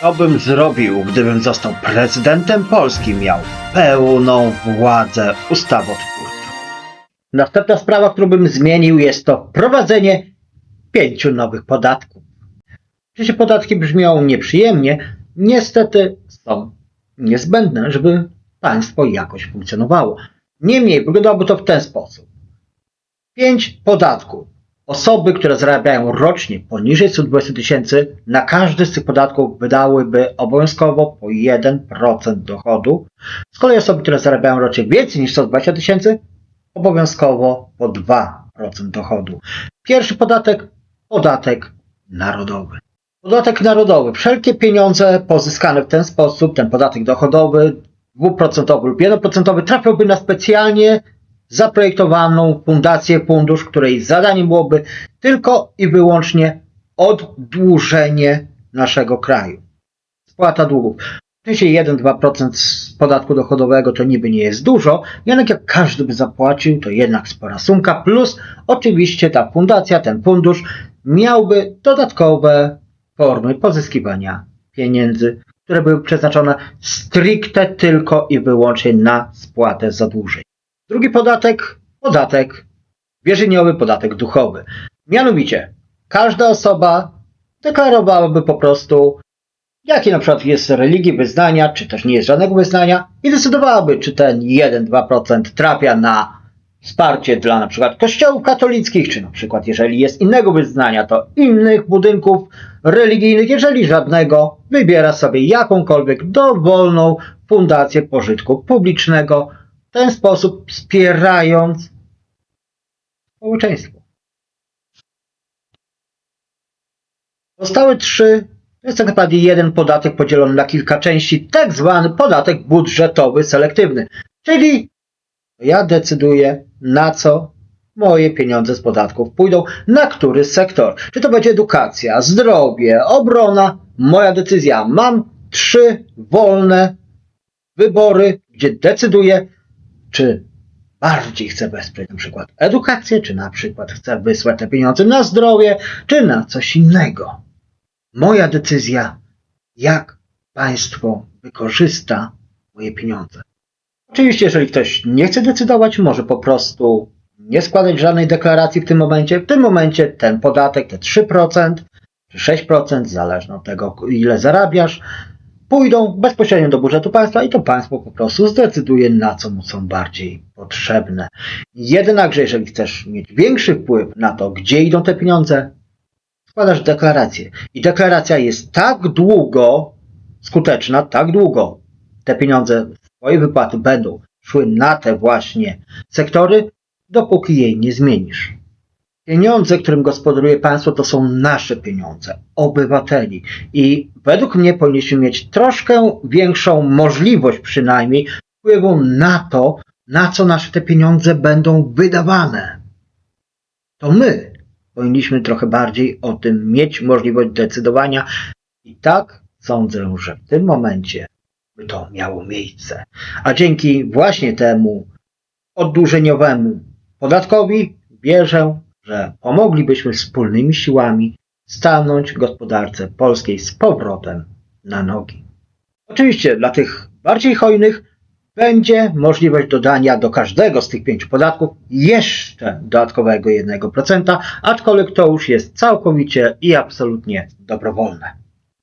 Co bym zrobił, gdybym został prezydentem Polski, miał pełną władzę ustawotwórczą? Następna sprawa, którą bym zmienił, jest to prowadzenie pięciu nowych podatków. Oczywiście podatki brzmią nieprzyjemnie, niestety są niezbędne, żeby państwo jakoś funkcjonowało. Niemniej wyglądałoby to w ten sposób. Pięć podatków. Osoby, które zarabiają rocznie poniżej 120 tysięcy, na każdy z tych podatków wydałyby obowiązkowo po 1% dochodu. Z kolei osoby, które zarabiają rocznie więcej niż 120 tysięcy, obowiązkowo po 2% dochodu. Pierwszy podatek, podatek narodowy. Podatek narodowy. Wszelkie pieniądze pozyskane w ten sposób, ten podatek dochodowy, 2% lub 1% trafiałby na specjalnie zaprojektowaną fundację, fundusz, której zadaniem byłoby tylko i wyłącznie oddłużenie naszego kraju. Spłata długów. Oczywiście 1-2% z podatku dochodowego to niby nie jest dużo, jednak jak każdy by zapłacił, to jednak spora sumka, plus oczywiście ta fundacja, ten fundusz miałby dodatkowe formy pozyskiwania pieniędzy, które były przeznaczone stricte tylko i wyłącznie na spłatę zadłużeń. Drugi podatek, podatek wierzeniowy, podatek duchowy. Mianowicie, każda osoba deklarowałaby po prostu, jakie na przykład jest religii, wyznania, czy też nie jest żadnego wyznania i decydowałaby, czy ten 1-2% trafia na wsparcie dla na przykład kościołów katolickich, czy na przykład jeżeli jest innego wyznania, to innych budynków religijnych, jeżeli żadnego, wybiera sobie jakąkolwiek dowolną fundację pożytku publicznego, w ten sposób wspierając społeczeństwo. Pozostałe trzy to jest tak naprawdę jeden podatek podzielony na kilka części, tak zwany podatek budżetowy selektywny. Czyli ja decyduję, na co moje pieniądze z podatków pójdą, na który sektor. Czy to będzie edukacja, zdrowie, obrona, moja decyzja. Mam trzy wolne wybory, gdzie decyduję, czy bardziej chcę wesprzeć na przykład edukację, czy na przykład chcę wysłać te pieniądze na zdrowie, czy na coś innego. Moja decyzja, jak państwo wykorzysta moje pieniądze. Oczywiście, jeżeli ktoś nie chce decydować, może po prostu nie składać żadnej deklaracji w tym momencie. W tym momencie ten podatek, te 3% czy 6%, zależnie od tego, ile zarabiasz, pójdą bezpośrednio do budżetu państwa i to państwo po prostu zdecyduje, na co mu są bardziej potrzebne. Jednakże, jeżeli chcesz mieć większy wpływ na to, gdzie idą te pieniądze, składasz deklarację. I deklaracja jest tak długo skuteczna, tak długo te pieniądze, twoje wypłaty będą szły na te właśnie sektory, dopóki jej nie zmienisz. Pieniądze, którym gospodaruje państwo, to są nasze pieniądze, obywateli. I według mnie powinniśmy mieć troszkę większą możliwość przynajmniej wpływu na to, na co nasze te pieniądze będą wydawane. To my powinniśmy trochę bardziej o tym mieć możliwość decydowania. I tak sądzę, że w tym momencie by to miało miejsce. A dzięki właśnie temu oddłużeniowemu podatkowi wierzę, że pomoglibyśmy wspólnymi siłami stanąć gospodarce polskiej z powrotem na nogi. Oczywiście dla tych bardziej hojnych będzie możliwość dodania do każdego z tych pięciu podatków jeszcze dodatkowego 1%, aczkolwiek to już jest całkowicie i absolutnie dobrowolne.